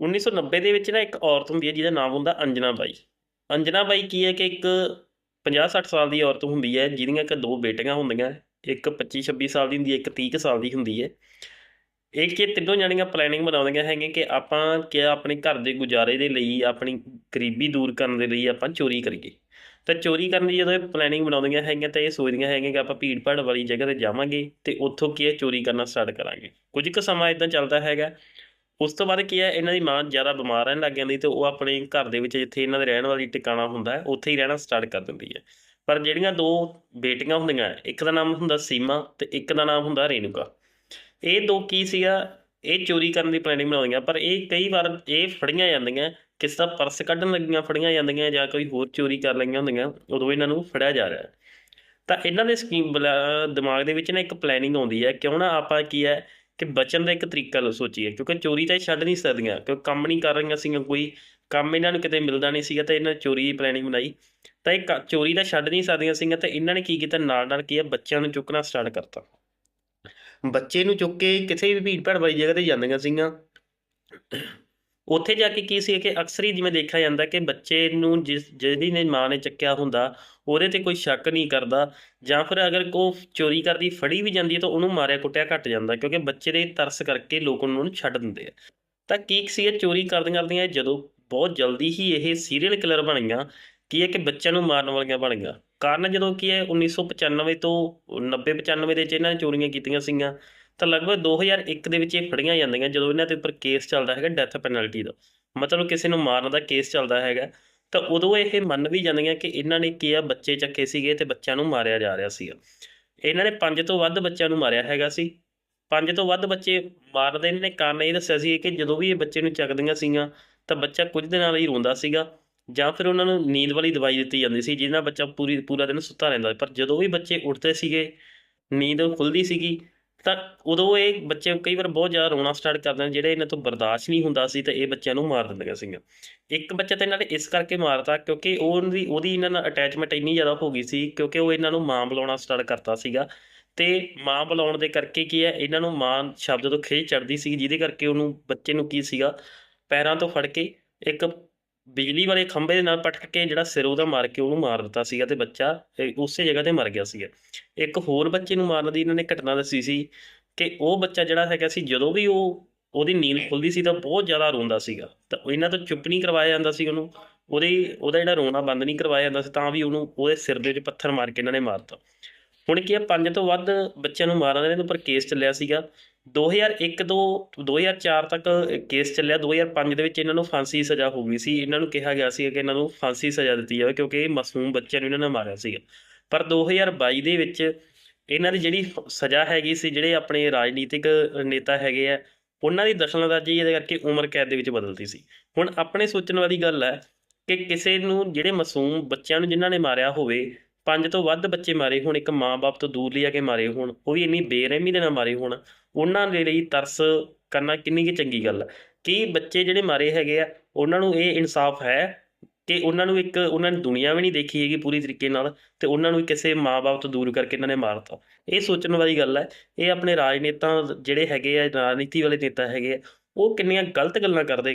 1990 ਦੇ ਵਿੱਚ ਨਾ ਇੱਕ ਔਰਤ ਹੁੰਦੀ ਹੈ ਜਿਹਦਾ ਨਾਮ ਹੁੰਦਾ ਅੰਜਨਾ ਬਾਈ। ਅੰਜਨਾ ਬਾਈ ਕੀ ਹੈ ਕਿ ਇੱਕ 50-60 ਸਾਲ ਦੀ ਔਰਤ ਹੁੰਦੀ ਹੈ, ਜਿਹਦੀਆਂ ਕਿ ਦੋ ਬੇਟੀਆਂ ਹੁੰਦੀਆਂ, ਇੱਕ 25-26 ਸਾਲ ਦੀ ਹੁੰਦੀ ਹੈ, ਇੱਕ 30 ਕੁ ਸਾਲ ਦੀ ਹੁੰਦੀ ਹੈ। ਇਹ ਕਿ ਤਿੰਨੋਂ ਜਾਣੀਆਂ ਪਲੈਨਿੰਗ ਬਣਾਉਂਦੀਆਂ ਹੈਗੀਆਂ ਕਿ ਆਪਾਂ ਕਿ ਆਪਣੇ ਘਰ ਦੇ ਗੁਜ਼ਾਰੇ ਦੇ ਲਈ, ਆਪਣੀ ਗਰੀਬੀ ਦੂਰ ਕਰਨ ਦੇ ਲਈ ਆਪਾਂ ਚੋਰੀ ਕਰੀਏ। ਤਾਂ ਚੋਰੀ ਕਰਨ ਦੀ ਜਦੋਂ ਇਹ ਪਲੈਨਿੰਗ ਬਣਾਉਂਦੀਆਂ ਹੈਗੀਆਂ ਤਾਂ ਇਹ ਸੋਚਦੀਆਂ ਹੈਗੀਆਂ ਕਿ ਆਪਾਂ ਭੀੜ ਭਾੜ ਵਾਲੀ ਜਗ੍ਹਾ ਤੇ ਜਾਵਾਂਗੇ ਤੇ ਉੱਥੋਂ ਕੀ ਹੈ, ਚੋਰੀ ਕਰਨਾ ਸਟਾਰਟ ਕਰਾਂਗੇ। ਕੁਝ ਕੁ ਸਮਾਂ ਇਦਾਂ ਚੱਲਦਾ ਹੈਗਾ ਉਸ ਤੋਂ ਬਾਅਦ ਕੀ ਹੈ, ਇਹਨਾਂ ਦੀ ਮਾਂ ਜ਼ਿਆਦਾ ਬਿਮਾਰ ਰਹਿਣ ਲੱਗ ਜਾਂਦੀ ਤੇ ਉਹ ਆਪਣੇ ਘਰ ਦੇ ਵਿੱਚ ਜਿੱਥੇ ਇਹਨਾਂ ਦੇ ਰਹਿਣ ਵਾਲੀ ਟਿਕਾਣਾ ਹੁੰਦਾ ਉੱਥੇ ਹੀ ਰਹਿਣਾ ਸਟਾਰਟ ਕਰ ਦਿੰਦੀ ਹੈ। ਪਰ ਜਿਹੜੀਆਂ ਦੋ ਬੇਟੀਆਂ ਹੁੰਦੀਆਂ, ਇੱਕ ਦਾ ਨਾਮ ਹੁੰਦਾ ਸੀਮਾ ਤੇ ਇੱਕ ਦਾ ਨਾਮ ਹੁੰਦਾ ਰੇਨੂਕਾ ਇਹ ਦੋ ਕੀ ਸੀਗਾ, ਇਹ ਚੋਰੀ ਕਰਨ ਦੀ ਪਲੈਨਿੰਗ ਬਣਾਉਂਦੀਆਂ, ਪਰ ਇਹ ਕਈ ਵਾਰ ਇਹ ਫੜੀਆਂ ਜਾਂਦੀਆਂ, ਕਿਸ ਦਾ ਪਰਸ ਕੱਢਣ ਲੱਗੀਆਂ ਫੜੀਆਂ ਜਾਂਦੀਆਂ ਜਾਂ ਕੋਈ ਹੋਰ ਚੋਰੀ ਕਰ ਲਈਆਂ ਹੁੰਦੀਆਂ, ਉਦੋਂ ਇਹਨਾਂ ਨੂੰ ਫੜਿਆ ਜਾ ਰਿਹਾ ਤਾਂ ਇਹਨਾਂ ਦੇ ਸਕੀਮ ਦਿਮਾਗ ਦੇ ਵਿੱਚ ਨਾ ਇੱਕ ਪਲੈਨਿੰਗ ਆਉਂਦੀ ਹੈ, ਕਿਉਂ ਨਾ ਆਪਾਂ ਕੀ ਹੈ ਕਿ ਬਚਣ ਦਾ ਇੱਕ ਤਰੀਕਾ ਲੋ ਸੋਚੀਏ, ਕਿਉਂਕਿ ਚੋਰੀ ਤਾਂ ਇਹ ਛੱਡ ਨਹੀਂ ਸਕਦੀਆਂ, ਕਿਉਂਕਿ ਕੰਮ ਨਹੀਂ ਕਰ ਰਹੀਆਂ ਸੀਗੀਆਂ ਕੋਈ, ਕੰਮ ਇਹਨਾਂ ਨੂੰ ਕਿਤੇ ਮਿਲਦਾ ਨਹੀਂ ਸੀਗਾ ਤਾਂ ਇਹਨਾਂ ਨੇ ਚੋਰੀ ਦੀ ਪਲੈਨਿੰਗ ਬਣਾਈ। ਤਾਂ ਇਹ ਕ- ਚੋਰੀ ਤਾਂ ਛੱਡ ਨਹੀਂ ਸਕਦੀਆਂ ਸੀਗੀਆਂ ਤਾਂ ਇਹਨਾਂ ਨੇ ਕੀ ਕੀਤਾ ਨਾਲ ਨਾਲ ਕੀ ਹੈ ਬੱਚਿਆਂ ਨੂੰ ਚੁੱਕਣਾ ਸਟਾਰਟ ਕਰਤਾ। ਬੱਚੇ ਨੂੰ ਚੁੱਕ ਕੇ ਕਿਸੇ ਵੀ ਭੀੜ ਭਾੜ ਵਾਲੀ ਜਗ੍ਹਾ ਤੇ ਜਾਂਦੀਆਂ ਸੀਗੀਆਂ। ਉੱਥੇ ਜਾ ਕੇ ਕੀ ਸੀ ਕਿ ਅਕਸਰ ਹੀ ਜਿਵੇਂ ਦੇਖਿਆ ਜਾਂਦਾ ਕਿ ਬੱਚੇ ਨੂੰ ਜਿਸ, ਜਿਹਦੀ ਨੇ ਮਾਂ ਨੇ ਚੱਕਿਆ ਹੁੰਦਾ, ਉਹਦੇ ਤੇ ਕੋਈ ਸ਼ੱਕ ਨਹੀਂ ਕਰਦਾ ਜਾਂ ਫਿਰ ਅਗਰ ਕੋ ਚੋਰੀ ਕਰਦੀ, ਫੜੀ ਵੀ ਜਾਂਦੀ ਹੈ ਤਾਂ ਉਹਨੂੰ ਮਾਰਿਆ ਕੁੱਟਿਆ ਘੱਟ ਜਾਂਦਾ ਕਿਉਂਕਿ ਬੱਚੇ ਦੇ ਤਰਸ ਕਰਕੇ ਲੋਕ ਉਹਨੂੰ ਛੱਡ ਦਿੰਦੇ ਆ। ਤਾਂ ਕੀ ਸੀ ਇਹ ਚੋਰੀ ਕਰਦੀਆਂ ਕਰਦੀਆਂ ਇਹ ਜਦੋਂ ਬਹੁਤ ਜਲਦੀ ਹੀ ਇਹ ਸੀਰੀਅਲ ਕਿਲਰ ਬਣ ਗਈਆਂ, ਕੀ ਹੈ ਕਿ ਬੱਚਿਆਂ ਨੂੰ ਮਾਰਨ ਵਾਲੀਆਂ ਬਣ ਗਈਆਂ। ਕਾਰਨ ਜਦੋਂ ਕੀ ਹੈ 1995 ਤੋਂ 90 95 ਦੇ ਵਿੱਚ ਇਹਨਾਂ ਨੇ ਚੋਰੀਆਂ ਕੀਤੀਆਂ ਸੀਗੀਆਂ ਤਾਂ ਲਗਭਗ 2001 ਦੇ ਵਿੱਚ ਇਹ ਫੜੀਆਂ ਜਾਂਦੀਆਂ ਜਦੋਂ ਇਹਨਾਂ ਦੇ ਉੱਪਰ ਕੇਸ ਚੱਲਦਾ ਹੈਗਾ ਡੈਥ ਪੈਨਲਟੀ ਦਾ। ਮਤਲਬ ਕਿਸੇ ਨੂੰ ਮਾਰਨ ਦਾ ਕੇਸ ਚੱਲਦਾ ਹੈਗਾ। ਤਾਂ ਉਦੋਂ ਇਹ ਮੰਨ ਵੀ ਜਾਂਦੀਆਂ ਕਿ ਇਹਨਾਂ ਨੇ ਕੀ ਆ, ਬੱਚੇ ਚੱਕੇ ਸੀਗੇ ਤੇ ਬੱਚਿਆਂ ਨੂੰ ਮਾਰਿਆ ਜਾ ਰਿਹਾ ਸੀਗਾ। ਇਹਨਾਂ ਨੇ ਪੰਜ ਤੋਂ ਵੱਧ ਬੱਚਿਆਂ ਨੂੰ ਮਾਰਿਆ ਹੈਗਾ ਸੀ। ਪੰਜ ਤੋਂ ਵੱਧ ਬੱਚੇ ਮਾਰਦੇ ਨੇ ਕਾਰਨ ਇਹ ਦੱਸਿਆ ਸੀ ਕਿ ਜਦੋਂ ਵੀ ਇਹ ਬੱਚੇ ਨੂੰ ਚੱਕਦੀਆਂ ਸੀਗੀਆਂ, ਤਾਂ ਬੱਚਾ ਕੁਝ ਦਿਨਾਂ ਲਈ ਰੋਂਦਾ ਸੀਗਾ ਜਾਂ ਫਿਰ ਉਹਨਾਂ ਨੂੰ ਨੀਂਦ ਵਾਲੀ ਦਵਾਈ ਦਿੱਤੀ ਜਾਂਦੀ ਸੀ, ਜਿਹਦੇ ਨਾਲ ਬੱਚਾ ਪੂਰੀ, ਪੂਰਾ ਦਿਨ ਸੁੱਤਾ ਰਹਿੰਦਾ ਪਰ ਜਦੋਂ ਵੀ ਬੱਚੇ ਉੱਠਦੇ ਸੀਗੇ, ਨੀਂਦ ਖੁੱਲਦੀ ਸੀਗੀ ਤਾਂ ਉਦੋਂ ਇਹ ਬੱਚੇ ਕਈ ਵਾਰ ਬਹੁਤ ਜ਼ਿਆਦਾ ਰੋਣਾ ਸਟਾਰਟ ਕਰਦੇ ਨੇ, ਜਿਹੜੇ ਇਹਨਾਂ ਤੋਂ ਬਰਦਾਸ਼ਤ ਨਹੀਂ ਹੁੰਦਾ ਸੀ ਤਾਂ ਇਹ ਬੱਚਿਆਂ ਨੂੰ ਮਾਰ ਦਿੰਦੀਆਂ ਸੀਗੀਆਂ। ਇੱਕ ਬੱਚਾ ਤਾਂ ਇਹਨਾਂ ਨੇ ਇਸ ਕਰਕੇ ਮਾਰਤਾ ਕਿਉਂਕਿ ਉਹਦੀ ਉਹਦੀ ਇਹਨਾਂ ਨਾਲ ਅਟੈਚਮੈਂਟ ਇੰਨੀ ਜ਼ਿਆਦਾ ਹੋ ਗਈ ਸੀ ਕਿਉਂਕਿ ਉਹ ਇਹਨਾਂ ਨੂੰ ਮਾਂ ਬੁਲਾਉਣਾ ਸਟਾਰਟ ਕਰਤਾ ਸੀਗਾ। ਤੇ ਮਾਂ ਬੁਲਾਉਣ ਦੇ ਕਰਕੇ ਕੀ ਹੈ, ਇਹਨਾਂ ਨੂੰ ਮਾਂ ਸ਼ਬਦ ਤੋਂ ਖਿੱਚ ਚੜਦੀ ਸੀ, ਜਿਹਦੇ ਕਰਕੇ ਉਹਨੂੰ ਬੱਚੇ ਨੂੰ ਕੀ ਸੀਗਾ, ਪੈਰਾਂ ਤੋਂ ਫੜ ਕੇ ਇੱਕ ਬਿਜਲੀ ਵਾਲੇ ਖੰਭੇ ਦੇ ਨਾਲ ਪਟਕ ਕੇ ਜਿਹੜਾ ਸਿਰ ਉਹਦਾ ਮਾਰ ਕੇ ਉਹਨੂੰ ਮਾਰ ਦਿੱਤਾ ਸੀਗਾ ਤੇ ਬੱਚਾ ਉਸੇ ਜਗ੍ਹਾ ਤੇ ਮਰ ਗਿਆ ਸੀਗਾ। ਇੱਕ ਹੋਰ ਬੱਚੇ ਨੂੰ ਮਾਰਨ ਦੀ ਇਹਨਾਂ ਨੇ ਘਟਨਾ ਦੱਸੀ ਸੀ ਕਿ ਉਹ ਬੱਚਾ ਜਿਹੜਾ ਹੈਗਾ ਸੀ, ਜਦੋਂ ਵੀ ਉਹ ਉਹਦੀ ਨੀਂਦ ਖੁੱਲਦੀ ਸੀ ਤਾਂ ਬਹੁਤ ਜ਼ਿਆਦਾ ਰੋਂਦਾ ਸੀਗਾ। ਤਾਂ ਇਹਨਾਂ ਤੋਂ ਚੁੱਪ ਨਹੀਂ ਕਰਵਾਇਆ ਜਾਂਦਾ ਸੀ ਉਹਨੂੰ। ਉਹਦੇ, ਉਹਦਾ ਜਿਹੜਾ ਰੋਣਾ ਬੰਦ ਨਹੀਂ ਕਰਵਾਇਆ ਜਾਂਦਾ ਸੀ, ਤਾਂ ਵੀ ਉਹਨੂੰ ਉਹਦੇ ਸਿਰ ਦੇ ਵਿੱਚ ਪੱਥਰ ਮਾਰ ਕੇ ਇਹਨਾਂ ਨੇ ਮਾਰਤਾ ਹੁਣ ਕੀ ਹੈ ਪੰਜ ਤੋਂ ਵੱਧ ਬੱਚਿਆਂ ਨੂੰ ਮਾਰਨ ਦੇ ਇਹਦੇ ਉੱਪਰ ਕੇਸ ਚੱਲਿਆ ਸੀਗਾ। 2001 ਤੋਂ 2004 ਤੱਕ ਕੇਸ ਚੱਲਿਆ। 2005 ਦੇ ਵਿੱਚ ਇਹਨਾਂ ਨੂੰ ਫਾਂਸੀ ਦੀ ਸਜ਼ਾ ਹੋ ਗਈ ਸੀ। ਇਹਨਾਂ ਨੂੰ ਕਿਹਾ ਗਿਆ ਸੀ ਕਿ ਇਹਨਾਂ ਨੂੰ ਫਾਂਸੀ ਦੀ ਸਜ਼ਾ ਦਿੱਤੀ ਜਾਵੇ ਕਿਉਂਕਿ ਇਹ ਮਾਸੂਮ ਬੱਚਿਆਂ ਨੂੰ ਇਹਨਾਂ ਨੇ ਮਾਰਿਆ ਸੀਗਾ। ਪਰ 2022 ਦੇ ਵਿੱਚ ਇਹਨਾਂ ਦੀ ਜਿਹੜੀ ਸਜ਼ਾ ਹੈਗੀ ਸੀ, ਜਿਹੜੇ ਆਪਣੇ ਰਾਜਨੀਤਿਕ ਨੇਤਾ ਹੈਗੇ ਆ, ਉਹਨਾਂ ਦੀ ਦਖਲਅੰਦਾਜ਼ੀ ਇਹਦੇ ਕਰਕੇ ਉਮਰ ਕੈਦ ਦੇ ਵਿੱਚ ਬਦਲਦੀ ਸੀ। ਹੁਣ ਆਪਣੇ ਸੋਚਣ ਵਾਲੀ ਗੱਲ ਹੈ ਕਿ ਕਿਸੇ ਨੂੰ, ਜਿਹੜੇ ਮਾਸੂਮ ਬੱਚਿਆਂ ਨੂੰ ਜਿਨ੍ਹਾਂ ਨੇ ਮਾਰਿਆ ਹੋਵੇ ਪੰਜ ਤੋਂ ਵੱਧ ਬੱਚੇ ਮਾਰੇ ਹੋਣ, ਇੱਕ ਮਾਂ-ਬਾਪ ਤੋਂ ਦੂਰ ਲਿਆ ਕੇ ਮਾਰੇ ਹੋਣ, ਉਹ ਵੀ ਇੰਨੀ ਬੇਰਹਿਮੀ ਦੇ ਨਾਲ ਮਾਰੇ ਹੋਣ, ਉਹਨਾਂ ਦੇ ਲਈ ਤਰਸ ਕਰਨਾ ਕਿੰਨੀ ਕਿ ਚੰਗੀ ਗੱਲ ਹੈ ਕਿ ਬੱਚੇ ਜਿਹੜੇ ਮਾਰੇ ਹੈਗੇ ਆ, ਉਹਨਾਂ ਨੂੰ ਇਹ ਇਨਸਾਫ ਹੈ ਕਿ ਉਹਨਾਂ ਨੂੰ ਇੱਕ, ਉਹਨਾਂ ਨੇ ਦੁਨੀਆ ਵੀ ਨਹੀਂ ਦੇਖੀ ਹੈਗੀ ਪੂਰੀ ਤਰੀਕੇ ਨਾਲ ਤੇ ਉਹਨਾਂ ਨੂੰ ਕਿਸੇ ਮਾਂ-ਬਾਪ ਤੋਂ ਦੂਰ ਕਰਕੇ ਇਹਨਾਂ ਨੇ ਮਾਰਤਾ। ਇਹ ਸੋਚਣ ਵਾਲੀ ਗੱਲ ਹੈ ਇਹ ਆਪਣੇ ਰਾਜਨੇਤਾ ਜਿਹੜੇ ਹੈਗੇ ਆ, ਰਾਜਨੀਤੀ ਵਾਲੇ ਨੇਤਾ ਹੈਗੇ ਆ, ਉਹ ਕਿੰਨੀਆਂ ਗਲਤ ਗੱਲਾਂ ਕਰਦੇ